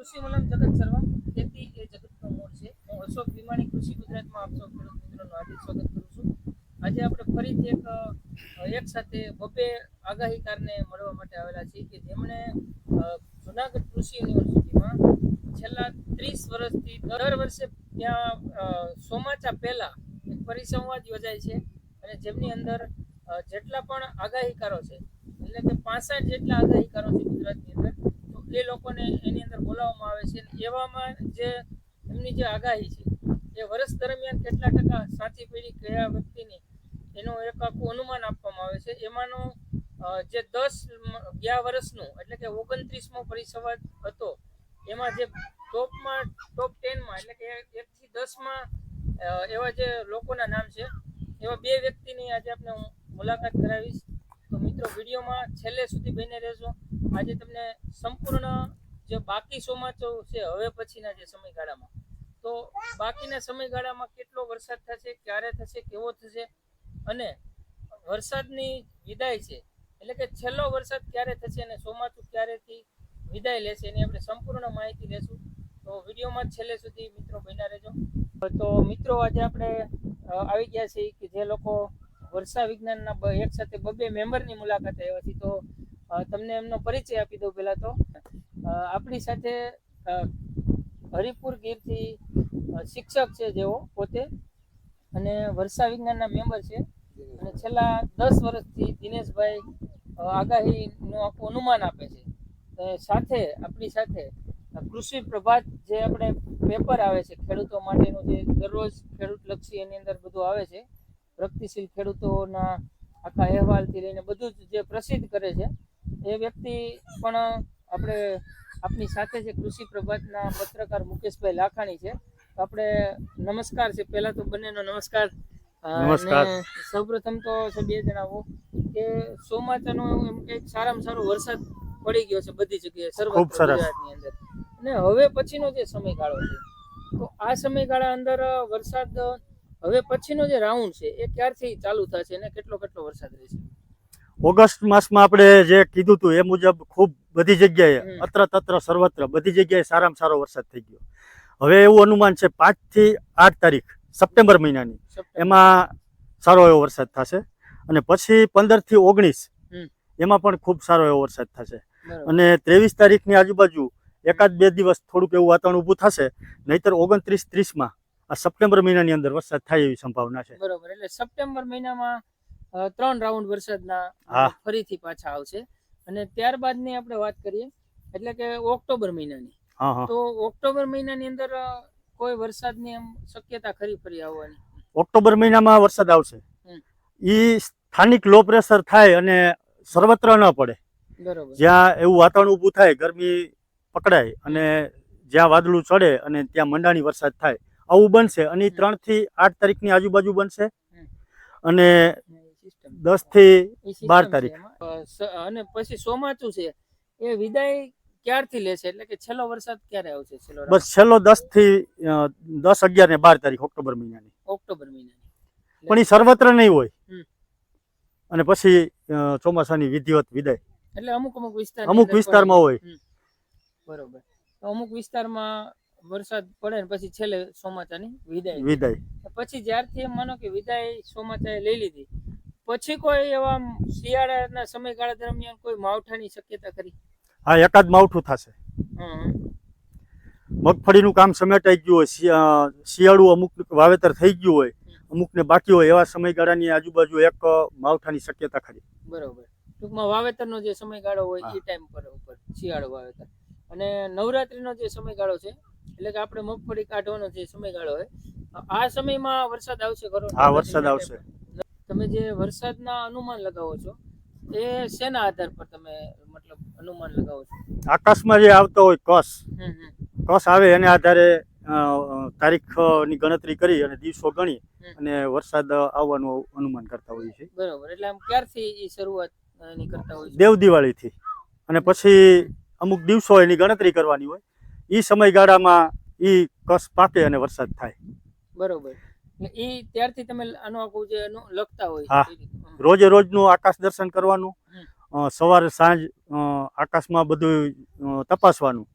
કૃષિ મલમ જગત સર્વમ ખેતી એ જગતનો મૂળ છે. હું અશોક વિમાણી કૃષિ ગુજરાતમાં આપ સૌ ખેડૂત મિત્રોનું હાર્દિક સ્વાગત કરું છું. આજે આપણે ફરીથી એક એક સાથે બબે આગાહીકારને મળવા માટે આવેલા છીએ કે જેમણે જુનાગઢ કૃષિ યુનિવર્સિટીમાં છેલ્લા ત્રીસ વર્ષથી દર વર્ષે ત્યાં સોમાચા પહેલાં એક પરિસંવાદ યોજાય છે અને જેમની અંદર જેટલા પણ આગાહીકારો છે, એટલે કે પાસઠ જેટલા આગાહીકારો છે ગુજરાતની અંદર એ લોકોને એની અંદર બોલાવવામાં આવે છે. એવામાં જે એમની જે આગાહી છે, એ વર્ષ દરમિયાન કેટલા ટકા સાચી પેઢી કયા વ્યક્તિની એનું એક આખું અનુમાન આપવામાં આવે છે. એમાંનો જે દસ ગયા વર્ષનું એટલે કે ઓગણત્રીસમો પરિસંવાદ હતો, એમાં જે ટોપમાં, ટોપ ટેનમાં એટલે કે એકથી દસમાં એવા જે લોકોના નામ છે, એવા બે વ્યક્તિની આજે આપણે હું મુલાકાત કરાવીશ. મિત્રો, વિડીયોમાં છેલ્લે સુધી બને રહેજો. આજે તમને સંપૂર્ણ જે બાકી ચોમાચો છે, હવે પછીના જે સમયગાળામાં. તો બાકીના સમયગાળામાં કેટલો વરસાદ થશે, ક્યારે થશે, કેવો થશે અને વરસાદની વિદાય છે, એટલે કે છેલ્લો વરસાદ ક્યારે થશે અને ચોમાસું ક્યારેથી વિદાય લેશે એની આપણે સંપૂર્ણ માહિતી લેશું. તો વિડીયોમાં છેલ્લે સુધી મિત્રો બન્યા રહેજો. તો મિત્રો, આજે આપણે આવી ગયા છીએ કે જે લોકો વર્ષા વિજ્ઞાનના એક સાથે બબે મેમ્બરની મુલાકાતે આવ્યા છીએ. તો તમને એમનો પરિચય આપી દઉં પહેલાં તો. આપણી સાથે હરિપુર ગીરથી શિક્ષક છે જેઓ પોતે. અને વર્ષા વિજ્ઞાનના મેમ્બર છે. અને છેલ્લા દસ વર્ષથી દિનેશભાઈ આગાહીનું આખું અનુમાન આપે છે. સાથે, આપણી સાથે કૃષિ પ્રભાત જે આપણે પેપર આવે છે ખેડૂતો માટેનું જે દરરોજ ખેડૂત લક્ષી એની અંદર બધું આવે છે. પ્રગતિશીલ ખેડૂતોના આખા અહેવાલથી લઈને બધું જ જે પ્રસિદ્ધ કરે છે એ વ્યક્તિ પણ આપણે આપની સાથે જે કૃષિ પ્રભાતના પત્રકાર મુકેશભાઈ લાખાણી છે તો આપણે નમસ્કાર છે. પહેલા તો બંનેનો નમસ્કાર. નમસ્કાર. સૌપ્રથમ તો એ જણાવો કે ચોમાસાનો એમ કે સારામાં સારો વરસાદ પડી ગયો છે બધી જગ્યાએ સર્વ ગુજરાતની અંદર. અને હવે પછીનો જે સમયગાળો છે તો આ સમયગાળા અંદર વરસાદ હવે પછીનો જે રાઉન્ડ છે એ ક્યારથી ચાલુ થશે અને કેટલો કેટલો વરસાદ રહેશે? ઓગસ્ટ માસમાં આપણે જે કીધું હતું એ મુજબ ખૂબ બધી જગ્યાએ અત્ર તત્ર સર્વત્ર બધી જગ્યાએ સારામાં સારો વરસાદ થઈ ગયો. હવે એવું અનુમાન છે પાંચથી આઠ તારીખ સપ્ટેમ્બર મહિનાની એમાં સારો એવો વરસાદ થશે. અને પછી પંદરથી ઓગણીસ એમાં પણ ખૂબ સારો એવો વરસાદ થશે. અને ત્રેવીસ તારીખની આજુબાજુ એકાદ બે દિવસ થોડુંક એવું વાતાવરણ ઊભું થશે નહીતર ઓગણત્રીસ ત્રીસમાં આ સપ્ટેમ્બર મહિનાની અંદર વરસાદ થાય એવી સંભાવના છે. બરોબર એટલે સપ્ટેમ્બર મહિનામાં ત્રણ રાઉન્ડ વરસાદના. ફરીથી પાછા આવશે. અને ત્યારબાદની આપણે વાત કરીએ એટલે કે ઓક્ટોબર મહિનાની. તો ઓક્ટોબર મહિનાની અંદર કોઈ વરસાદની એમ શક્યતા ખરી ફરી આવવાની? ઓક્ટોબર મહિનામાં વરસાદ આવશે. એ ઈ સ્થાનિક લો પ્રેશર થાય અને સર્વત્ર ન પડે. બરોબર. જ્યાં એવું વાતાવરણ ઊભું થાય ગરમી પકડાય અને જ્યાં વાદળું ચડે અને ત્યાં મંડાણી વરસાદ થાય આવું બનશે અને ઈ હમ. ત્રણથી આઠ તારીખની આજુબાજુ બનશે અને દસથી બાર તારીખ. અને પછી ચોમાચું છે. એ વિદાય ક્યારથી લેશે? એટલે કે છેલ્લો વરસાદ ક્યારે આવશે છેલ્લો બસ છેલ્લો દસથી દસ અગિયાર ને બાર તારીખ ઓક્ટોબર મહિનાની. ઓક્ટોબર મહિનાની. પણ એ સર્વત્ર નહીં હોય. અને પછી ચોમાસાની વિધિવત વિદાય. એટલે અમુક અમુક વિસ્તાર અમુક વિસ્તારમાં હોય. બરોબર. તો અમુક વિસ્તારમાં વરસાદ પડે ને પછી છેલ્લે ચોમાસાની વિદાય વિદાય. પછી જ્યારથી એમ માનો કે વિદાય ચોમાસાએ લઈ લીધી પછી કોઈ એવા શિયાળાના સમયગાળા દરમિયાન કોઈ માવઠાની શક્યતા ખરી? હા એકાદ માવઠું થશે. મગફળીનું કામ સમેટાઈ ગયું હોય શિયાળું અમુક વાવેતર થઈ ગયું હોય અમુકને બાકી હોય એવા સમયગાળાની આજુબાજુ એક માવઠાની શક્યતા ખરી. બરોબર. ટૂંકમાં વાવેતરનો જે સમયગાળો હોય એ ટાઈમ પર ઉપર શિયાળો વાવેતર. અને નવરાત્રીનો જે સમયગાળો છે એટલે કે આપણે મગફળી કાઢવાનો જે સમયગાળો હોય આ સમયમાં વરસાદ આવશે ખરો હા વરસાદ આવશે. તમે જે વરસાદના અનુમાન લગાવો છો એ શેના આધાર પર તમે મતલબ અનુમાન લગાવો છો? આકાશમાં જે આવતો હોય કસ કસ આવે એને આધારે તારીખની ગણતરી કરી અને દિવસો ગણી અને વરસાદ આવવાનું અનુમાન કરતા હોઈએ છીએ. બરોબર એટલે આમ ક્યારથી એ શરૂઆત એની કરતા હોય છે? દેવ દિવાળીથી અને પછી અમુક દિવસો એની ગણતરી કરવાની હોય. એ સમયગાળામાં એ કસ પાકે અને વરસાદ થાય. બરોબર. એ ત્યારથી તમે આનો આખું જે લખતા હોય હા. રોજે રોજનું આકાશ દર્શન કરવાનું સવારે સાંજ આકાશમાં બધું તપાસવાનું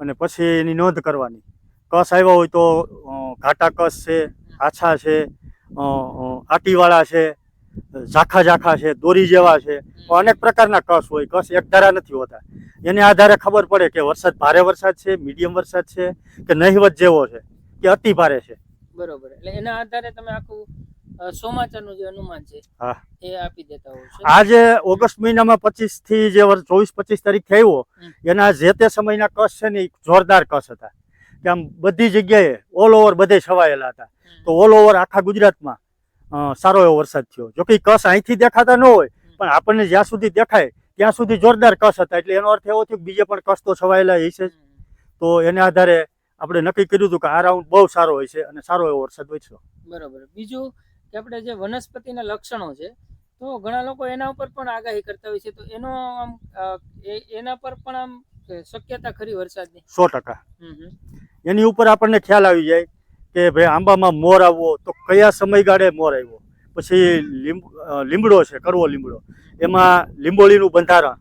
અને પછી એની નોંધ કરવાની. કસ આવ્યા હોય તો ઘાટા કસ છે આછા છે આટીવાળા છે ઝાખા ઝાખા છે દોરી જેવા છે. અનેક પ્રકારના કસ હોય કસ એકધારા નથી હોતા. એને આધારે ખબર પડે કે વરસાદ ભારે વરસાદ છે મીડિયમ વરસાદ છે કે નહિવત જેવો છે કે અતિ ભારે છે. બરોબર. એટલે એના આધારે તમે આખું સોમાચારનું જે અનુમાન છે હા. એ આપી દેતા હોવ છો. આજે ઓગસ્ટ મહિનામાં પચીસથી જે ચોવીસ પચીસ તારીખ થયો એના જે તે સમયના કસ છે ને ઈ જોરદાર કસ હતા. કે આમ બધી જગ્યાએ ઓલ ઓવર બધે છવાયેલા હતા. તો ઓલ ઓવર આખા ગુજરાતમાં સારો એવો વરસાદ થયો. જો કે કસ અહીંથી દેખાતા ન હોય પણ આપણને જ્યાં સુધી દેખાય ત્યાં સુધી જોરદાર કસ હતા. એટલે એનો અર્થ એવો થયો કે બીજે પણ કસ તો છવાયેલા હશે. તો એને આધારે આપણે નક્કી કર્યું હતું કે આ રાઉન્ડ બહુ સારો હોય છે અને સારો એવો વરસાદ હોય છે બરાબર. બીજું કે આપણે જે વનસ્પતિના લક્ષણો છે તો ઘણા લોકો એના ઉપર પણ આગાહી કરતા હોય છે. તો એનો આમ એના પર પણ આમ શક્યતા ખરી વરસાદની? સો ટકા. એની ઉપર આપણને ખ્યાલ આવી જાય કે ભાઈ આંબામાં મોર આવવો તો કયા સમયગાળે મોર આવ્યો? પછી લીમડો છે કરવો લીમડો એમાં લીંબોળીનું બંધારણ.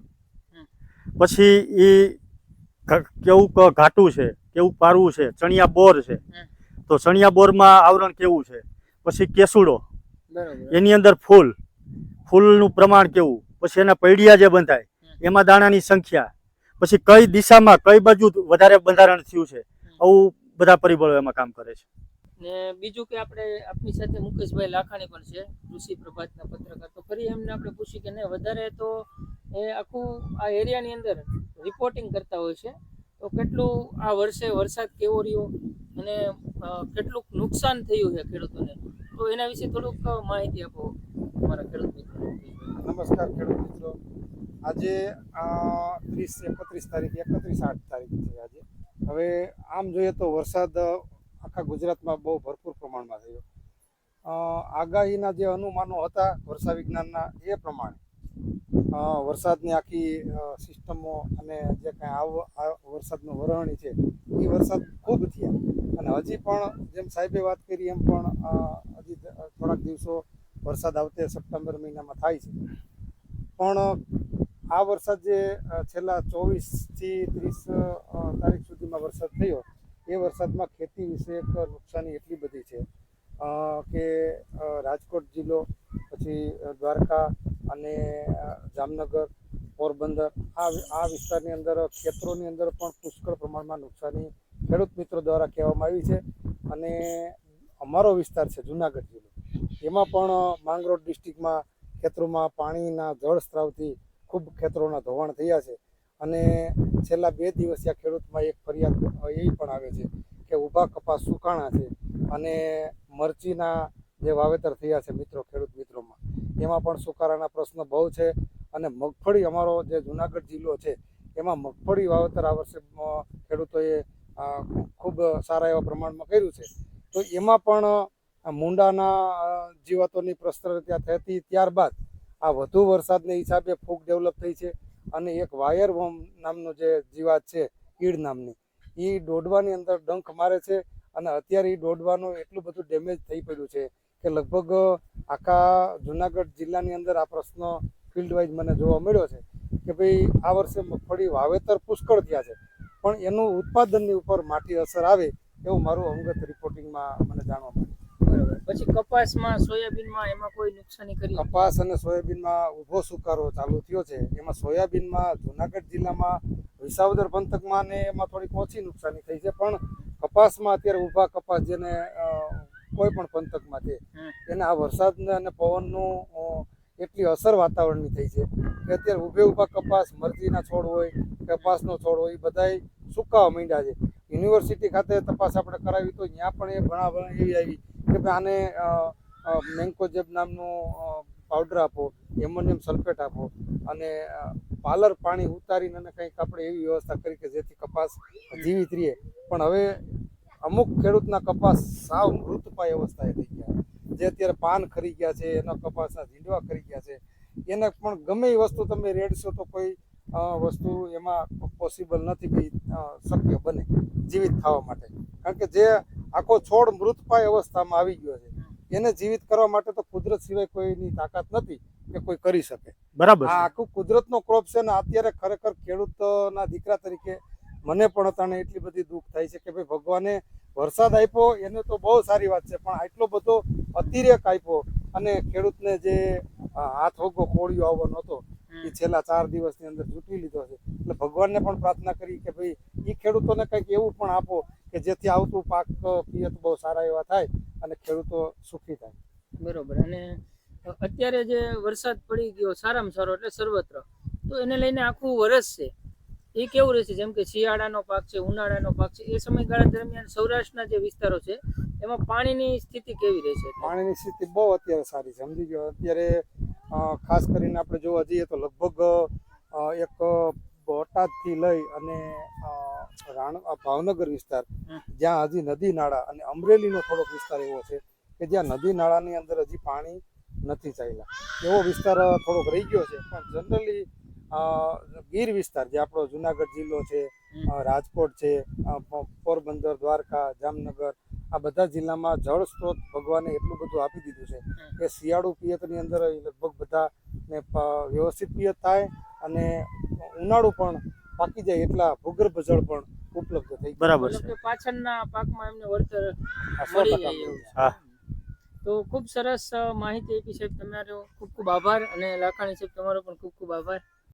પછી એ કેવું ઘાટું છે કેવું પારવું છે ચણિયા બોર છે. તો ચણિયા બોરમાં આવરણ કેવું છે? પછી કેસુડો. એની અંદર ફૂલ. ફૂલનું પ્રમાણ કેવું? પછી એના પૈડિયા જે બંધાય એમાં દાણાની સંખ્યા. પછી કઈ દિશામાં કઈ બાજુ વધારે બંધારણ થયું છે? આવું બધા પરિબળો એમાં કામ કરે છે. ને બીજું કે આપણે આપની સાથે મુકેશભાઈ લાખાણી પણ છે કૃષિ પ્રભાતના પત્રકાર. તો ફરી એમને આપણે પૂછ્યું કે ને વધારે તો એ આખું આ એરિયાની અંદર રિપોર્ટિંગ કરતા હોય છે. તો કેટલું આ વર્ષે વરસાદ કેવો રહ્યો અને કેટલુંક નુકસાન થયું છે ખેડૂતોને? તો એના વિશે થોડુંક માહિતી આપો અમારા ખેડૂત મિત્રો. નમસ્કાર ખેડૂત મિત્રો. આજે ત્રીસ એકત્રીસ તારીખ એકત્રીસ આઠ તારીખ છે આજે. હવે આમ જોઈએ તો વરસાદ આખા ગુજરાતમાં બહુ ભરપૂર પ્રમાણમાં થયો. આગાહીના જે અનુમાનો હતા વર્ષા વિજ્ઞાનના એ પ્રમાણે વરસાદની આખી સિસ્ટમો અને જે કાંઈ આવ વરસાદનું વરણી છે, એ વરસાદ ખૂબ થયા. અને હજી પણ જેમ સાહેબે વાત કરી એમ પણ હજી થોડાક દિવસો વરસાદ આવતે સપ્ટેમ્બર મહિનામાં થાય છે. પણ આ વરસાદ જે છેલ્લા ચોવીસથી ત્રીસ તારીખ સુધીમાં વરસાદ થયો, એ વરસાદમાં ખેતી વિષયક નુકસાની એટલી બધી છે કે રાજકોટ જિલ્લો, પછી દ્વારકા અને જામનગર, પોરબંદર, આ આ વિસ્તારની અંદર, ખેતરોની અંદર પણ પુષ્કળ પ્રમાણમાં નુકસાની ખેડૂત મિત્રો દ્વારા કહેવામાં આવી છે અને અમારો વિસ્તાર છે જુનાગઢ જિલ્લો. એમાં પણ માંગરોળ ડિસ્ટ્રિક્ટમાં ખેતરોમાં પાણીના જળ સ્ત્રાવથી ખૂબ ખેતરોના ધોવાણ થયા છે. અને છેલ્લા બે દિવસ આ ખેડૂતમાં એક ફરિયાદ એ પણ આવે છે કે ઊભા કપાસ સુકાણા છે અને મરચીના જે વાવેતર થયા છે મિત્રો, ખેડૂત મિત્રોમાં. એમાં પણ સુકારાના પ્રશ્ન બહુ છે અને મગફળી અમારો જે જુનાગઢ જિલ્લો છે, એમાં મગફળી વાવેતર આ વર્ષે ખેડૂતોએ ખૂબ સારા એવા પ્રમાણમાં કર્યું છે. તો એમાં પણ મુંડાના જીવાતોની પ્રસ્તરતા થતી ત્યારબાદ આ વધુ વરસાદને હિસાબે ફૂગ ડેવલપ થઈ છે અને એક વાયર વોમ નામનો જે જીવાત છે કીડ નામની એ દોડવાની અંદર ડંખ મારે છે અને અત્યારે એ દોડવાનું એટલું બધું ડેમેજ થઈ પડ્યું છે કે લગભગ આખા જુનાગઢ જિલ્લાની અંદર આ પ્રશ્ન ફિલ્ડ વાઇઝ મને જોવા મળ્યો છે કે ભાઈ આ વર્ષે મગફળી વાવેતર પુષ્કળ થયા છે. પણ એનું ઉત્પાદનની ઉપર માટી અસર આવે એવું મારું અંગત રિપોર્ટિંગમાં મને જાણવા મળ્યું. પછી કપાસમાં સોયાબીનમાં એમાં કોઈ નુકસાની કરી કપાસ અને સોયાબીનમાં ઊભો સુકારો ચાલુ થયો છે. એમાં સોયાબીનમાં જુનાગઢ જિલ્લામાં વિસાવદર પંથકમાં ને એમાં થોડીક ઓછી નુકસાની થઈ છે. પણ કપાસમાં અત્યારે ઊભા કપાસ જેને કોઈ પણ પંથકમાં છે એને આ વરસાદને અને પવનનું એટલી અસર વાતાવરણની થઈ છે કે અત્યારે ઊભે ઊભા કપાસ મરચીના છોડ હોય કપાસનો છોડ હોય એ બધાય સુકાવા માંડ્યા છે. યુનિવર્સિટી ખાતે તપાસ આપણે કરાવી તો ત્યાં પણ એ ઘણા એવી આવી કે ભાઈ આને મેન્કોજેબ નામનું પાવડર આપો, એમોનિયમ સલ્ફેટ આપો અને પાલર પાણી ઉતારીને અને કંઈક આપણે એવી વ્યવસ્થા કરી કે જેથી કપાસ જીવિત રહે. પણ હવે અમુક ખેડૂતના કપાસ સાવ મૃતપાય અવસ્થાએ થઈ ગયા. જે અત્યારે પાન ખરી ગયા છે, એના કપાસના ઝીંડવા ખરી ગયા છે. એને પણ ગમે એ વસ્તુ તમે રેડશો તો કોઈ વસ્તુ એમાં પોસિબલ નથી કે શક્ય બને જીવિત થવા માટે. કારણ કે જે આખો છોડ મૃતપાય અવસ્થામાં આવી ગયો છે એને જીવિત કરવા માટે તો કુદરત સિવાય કોઈની તાકાત નથી કે કોઈ કરી શકે. બરાબર આ આખું કુદરતનો ક્રોપ છે ને અત્યારે ખરેખર ખેડૂતના દીકરા તરીકે મને પણ અત્યારે એટલી બધી દુઃખ થાય છે કે ભાઈ ભગવાને વરસાદ આપ્યો એને તો બહુ સારી વાત છે પણ આટલો બધો અતિરેક આપ્યો અને ખેડૂતને જે હાથ હોગો કોળિયો આવવાનો હતો એ છેલ્લા ચાર દિવસની અંદર ચૂંટી લીધો છે. એટલે ભગવાનને પણ પ્રાર્થના કરી કે ભાઈ એ ખેડૂતોને કંઈક એવું પણ આપો કે જેથી આવતું પાક પિયત બહુ સારા એવા થાય અને ખેડૂતો સુખી થાય. બરોબર. અને અત્યારે જે વરસાદ પડી ગયો સારામાં સારો એટલે સર્વત્ર તો એને લઈને આખું વરસ છે. એ કેવું રહેશે? જેમ કે શિયાળાનો પાક છે ઉનાળાનો પાક છે એ સમયગાળા દરમિયાન સૌરાષ્ટ્રના જે વિસ્તારો છે એમાં પાણીની સ્થિતિ કેવી રહેશે? પાણીની સ્થિતિ બહુ અત્યારે સારી છે. સમજી ગયો અત્યારે ખાસ કરીને આપણે જોવા જઈએ તો લગભગ એક બોટાદથી લઈ અને રાણ ભાવનગર વિસ્તાર જ્યાં હજી નદી નાળા અને અમરેલીનો થોડોક વિસ્તાર એવો છે કે જ્યાં નદી નાળાની અંદર હજી પાણી નથી ચાલ્યા. એવો વિસ્તાર થોડોક રહી ગયો છે પણ જનરલી ગીર વિસ્તાર જે આપણો જુનાગઢ જિલ્લો છે રાજકોટ છે પોરબંદર દ્વારકા જામનગર આ બધા જિલ્લામાં જળ સ્ત્રોત ભગવાને એટલું બધું આપી દીધું છે કે શિયાળુ પિયતની અંદર એ લગભગ બધાને વ્યવસ્થિત પિયત થાય અને ઉનાળુ પણ પાકી જાય એટલા ભૂગર્ભ જળ પણ ઉપલબ્ધ થઈ બરાબર છે. પાછળના પાકમાં એમને વળતર મળી જાય હા. તો ખૂબ સરસ માહિતી આપી સાહેબ. તમારો ખૂબ ખૂબ આભાર અને લાખાણી સાહેબ તમારો પણ ખૂબ ખૂબ આભાર.